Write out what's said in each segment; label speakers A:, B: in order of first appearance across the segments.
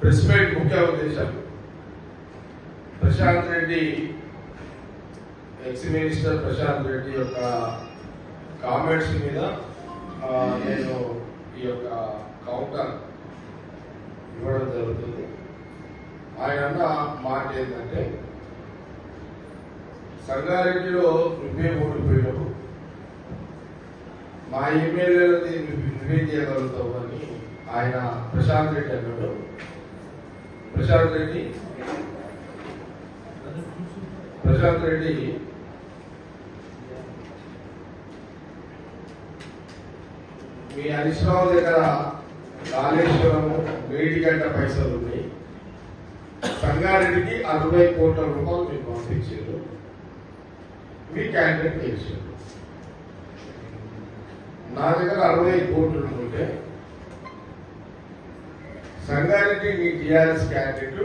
A: Press meet ముఖ్య ఉద్దేశం Prashant Reddy ex minister Prashant Reddy యొక్క కామెంట్స్ మీద నేను ఈ యొక్క కౌంటర్ ఇవ్వడం జరుగుతుంది. ఆయన అన్న మాట ఏంటంటే సంగారెడ్డిలో నువ్వే ఓడిపోయినప్పుడు మా ఎమ్మెల్యేలది నువ్వే చేయగలుగుతావు అని ఆయన ప్రశాంత్ రెడ్డి అన్నాడు. ప్రశాంత్ రెడ్డి? ప్రశాంత్ రెడ్డి? మీ హరీష్ దగ్గర కాళేశ్వరం వేడిగంట పైసలు ఉన్నాయి సంగారెడ్డికి అరవై కోట్ల రూపాయలు మీరు పంపించారు. మీ క్యాండిడేట్ గెలిచారు నా దగ్గర అరవై కోట్లు ఉంటే సంగారెడ్డి మీ టీఆర్ఎస్ క్యాండిడేట్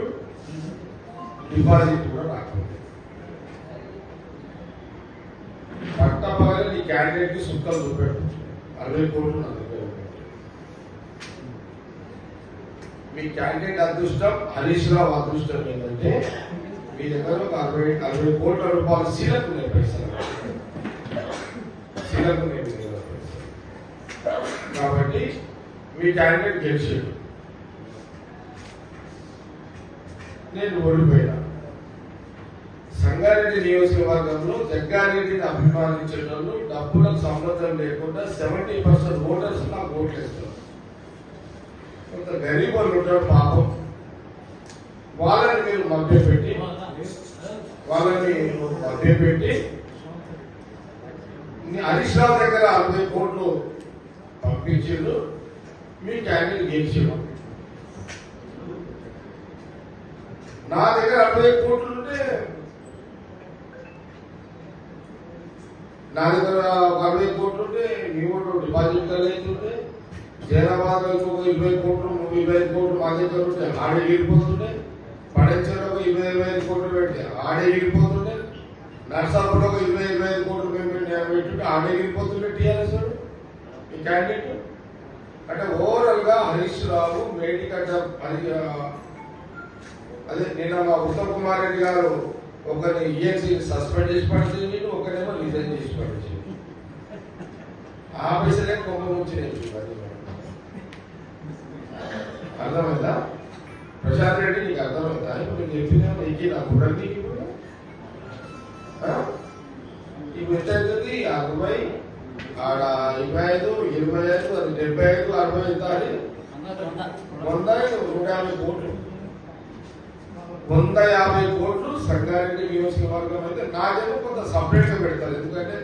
A: డిపాజిట్ కూడా రాకుండా పట్టపగలి నీ క్యాండిడేట్కి సుఖాలు చూపెట్టు. అరవై కోట్లు నా దగ్గర మీ క్యాండిడేట్ అదృష్టం హరీష్ రావు అదృష్టం ఏంటంటే మీ దగ్గర ఒక అరవై అరవై కోట్ల రూపాయలు సీలకు ఉన్నాయి పైసలు. సీలకు ఉన్నాయి కాబట్టి మీ క్యాండిడేట్ గెలిచాడు. నేను ఓడిపోయినా. సంగారెడ్డి నియోజకవర్గంలో జగ్గారెడ్డిని అభిమానించే వాళ్ళు డబ్బులకు సంబంధం లేకుండా సెవెంటీ పర్సెంట్ ఓటర్స్ నాకు ఓట్లేస్తారు. కొంత గరీబ్ వాళ్ళు ఉంటారు పాపం. వాళ్ళని మీరు మభ్యపెట్టి వాళ్ళని మభ్యపెట్టి మీ హరీష్ రావు దగ్గర అరవై కోట్లు పంపించిండు మీ క్యాండిడేట్ గెలిచిండు. నా దగ్గర అరవై కోట్లు ఉంటే నా దగ్గర ఒక అరవై కోట్లు ఉంటే మీ ఓటు డిపాజిట్ అవుతుంటే జైనాబాద్ ఒక ఇరవై కోట్లు ఒక ఇరవై ఐదు కోట్లు మా దగ్గర ఉంటే ఆడే ఎగిరిపోతుండే పడించలో ఒక ఇరవై ఇరవై ఐదు కోట్లు పెట్టి ఆడే ఎగిరిపోతుండే నర్సాపూర్ ఒక ఇరవై ఇరవై ఐదు కోట్లు మేము పెట్టి పెట్టుంటే ఆడే ఎగిరిపోతుండే టీఆర్ఎస్ ఈ క్యాండిడేట్? అంటే ఓవరాల్గా హరీష్ రావు మేడికట్ట హరి అదే నిన్న మా ఉత్తమ్ కుమార్ రెడ్డి గారు ఒకరిని ఈఎన్సీ సస్పెండ్ చేసి పడిచింది ఒకరేమో రిజైన్ చేసి పడిచింది ఆఫీసరే కొంప ముంచినాయి అర్థమైందా? ప్రశాంత్ రెడ్డి నీకు అర్థమైందా? ఇప్పుడు నేను చెప్పినా నీకు నా కూడా నీకు ఇప్పుడు? ఎంత అవుతుంది అరవై ఆడ ఇరవై ఐదు ఇరవై ఐదు అది డెబ్బై ఐదు అరవై ఎంత అని వంద నూట యాభై కోట్లు. వంద యాభై కోట్లు సంగారెడ్డి నియోజకవర్గం అయితే నాకేమో కొంత సపరేట్ పెడతారు. ఎందుకంటే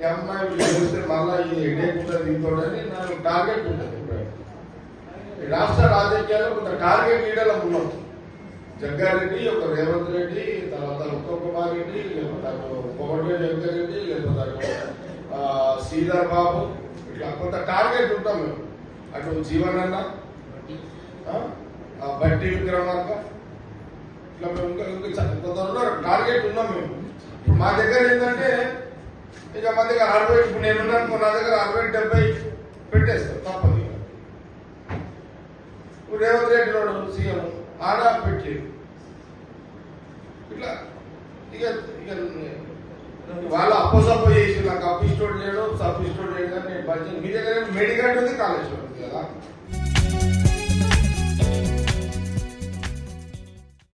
A: ఈ అమ్మాయి వీళ్ళు చూస్తే మళ్ళా ఇది హెడేక్ దీంతో అని నాకు టార్గెట్ ఉంటుంది రాష్ట్ర రాజకీయాల్లో కొంత టార్గెట్ లీడర్లు ఉన్నాం. జగ్గారెడ్డి ఒక రేవంత్ రెడ్డి తర్వాత ఉత్తమ్ కుమార్ రెడ్డి లేకపోతే అటు కోమటిరెడ్డి వెంకట రెడ్డి లేకపోతే శ్రీధర్ బాబు ఇట్లా కొంత టార్గెట్ ఉంటాం మేము. అటు జీవనన్న బట్టి విక్రమార్క ఇట్లా మేము ఇంకా ఇంకా టార్గెట్ ఉన్నాం మేము. ఇప్పుడు మా దగ్గర ఏంటంటే ఇక మా దగ్గర అరవై ఇప్పుడు నేను ఉన్నాను నా దగ్గర అరవై డెబ్బై పెట్టేస్తాం తప్పదు ఇప్పుడు రేవంత్ రెడ్డి రోడ్ సీఎం ఆడ పెట్టి. ఇట్లా ఇక ఇక వాళ్ళు అప్పసప్ప చేసి నాకు అప్పిస్టోడ్ చేయడం సప్పిస్టోడ్ చేయడం నేను పనిచేయను మీ దగ్గర మెడికల్ ఉంది కాలేజ్ ఉంది కదా.